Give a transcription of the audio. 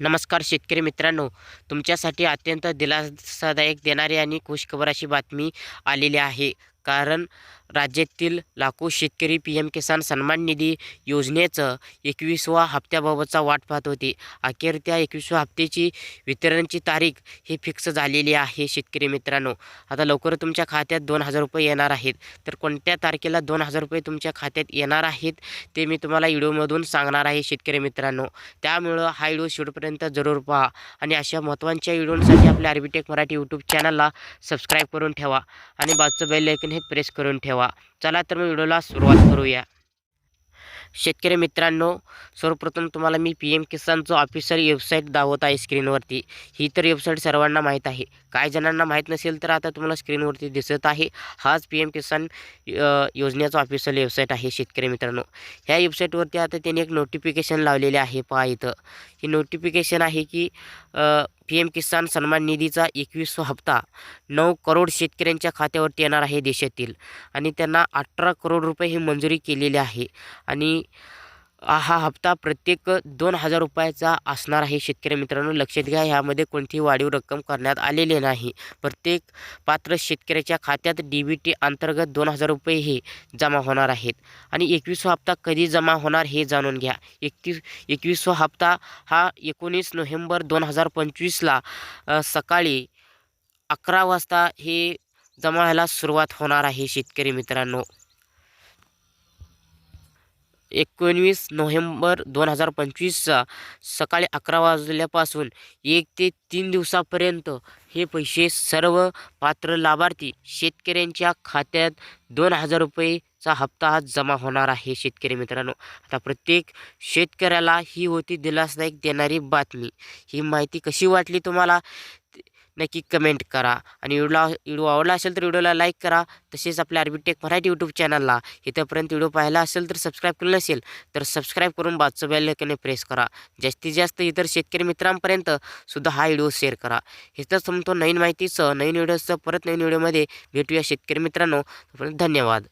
नमस्कार शेतकरी मित्रांनो तुमच्यासाठी अत्यंत दिलासादायक देणारी आणि खुशखबर अशी बातमी आलेली आहे. कारण राज्यातील लाखो शेतकरी पी एम किसान सन्मान निधी योजनेचं एकवीसवा हप्त्याबाबतचा वाट पाहत होते. अखेर त्या एकवीसव्या हप्त्याची वितरणची तारीख ही फिक्स झालेली आहे शेतकरी मित्रांनो. आता लवकर तुमच्या खात्यात दोन हजार रुपये येणार आहेत. तर कोणत्या तारखेला दोन हजार रुपये तुमच्या खात्यात येणार आहेत ते मी तुम्हाला व्हिडिओमधून सांगणार आहे शेतकरी मित्रांनो. त्यामुळं हा व्हिडिओ शेवटपर्यंत जरूर पहा आणि अशा महत्त्वाच्या व्हिडिओसाठी आपल्या आर्बिटेक मराठी यूट्यूब चॅनलला सबस्क्राईब करून ठेवा आणि बाजूचं बेल आयकन प्रेस करून ठेवा. चला तर मग व्हिडिओला सुरुवात करूया. शेतकरी मित्रांनो सर्वप्रथम तुम्हाला मी पी एम किसानचं ऑफिशियल वेबसाईट दाखवत आहे स्क्रीनवरती ही तर वेबसाईट सर्वांना माहीत आहे. काही जणांना माहीत नसेल तर आता तुम्हाला स्क्रीनवरती दिसत आहे. हाच पी एम किसान योजनेचा ऑफिशियल वेबसाईट आहे शेतकरी मित्रांनो. ह्या वेबसाईटवरती आता त्यांनी एक नोटिफिकेशन लावलेले आहे. पहा इथं. ही नोटिफिकेशन आहे की पी एम किसान सन्मान निधीचा एकवीस हप्ता नऊ करोड शेतकऱ्यांच्या खात्यावरती येणार आहे देशातील. आणि त्यांना अठरा करोड रुपये ही मंजुरी केलेली आहे. आणि हा हप्ता प्रत्येक दोन हजार रुपयाचा असणार आहे. शेतकरी मित्रांनो लक्षात घ्या ह्यामध्ये कोणतीही वाढीव रक्कम करण्यात आलेली नाही. प्रत्येक पात्र शेतकऱ्याच्या खात्यात डी बी टी अंतर्गत दोन हजार रुपये हे जमा होणार आहेत. आणि एकवीसवा हप्ता कधी जमा होणार हे जाणून घ्या. एकतीस एकवीसवा हप्ता हा एकोणीस नोव्हेंबर दोन हजार पंचवीसला सकाळी अकरा वाजता हे जमा व्हायला सुरुवात होणार आहे शेतकरी मित्रांनो. एकोणवीस नोव्हेंबर दोन हजार पंचवीसचा सकाळी अकरा वाजल्यापासून एक ते तीन दिवसापर्यंत हे पैसे सर्व पात्र लाभार्थी शेतकऱ्यांच्या खात्यात दोन हजार रुपयेचा हप्ता हा जमा होणार आहे. शेतकरी मित्रांनो आता प्रत्येक शेतकऱ्याला ही होती दिलासदायक देणारी बातमी. ही माहिती कशी वाटली तुम्हाला? नक्की कमेंट करा. आणि व्हिडिओला व्हिडिओ आवडला असेल तर व्हिडिओला लाईक करा. तसेच आपल्या आर्बिटेक मराठी यूट्यूब चॅनलला इथंपर्यंत व्हिडिओ पाहिला असेल तर सबस्क्राईब केलं नसेल तर सबस्क्राईब करून बाजूचं बेल प्रेस करा. जास्तीत जास्त इतर शेतकरी मित्रांपर्यंत सुद्धा हा व्हिडिओ शेअर करा. हेच समतो नवीन माहितीचं नवीन व्हिडिओचं परत नवीन व्हिडिओमध्ये भेटूया शेतकरी मित्रांनो. धन्यवाद.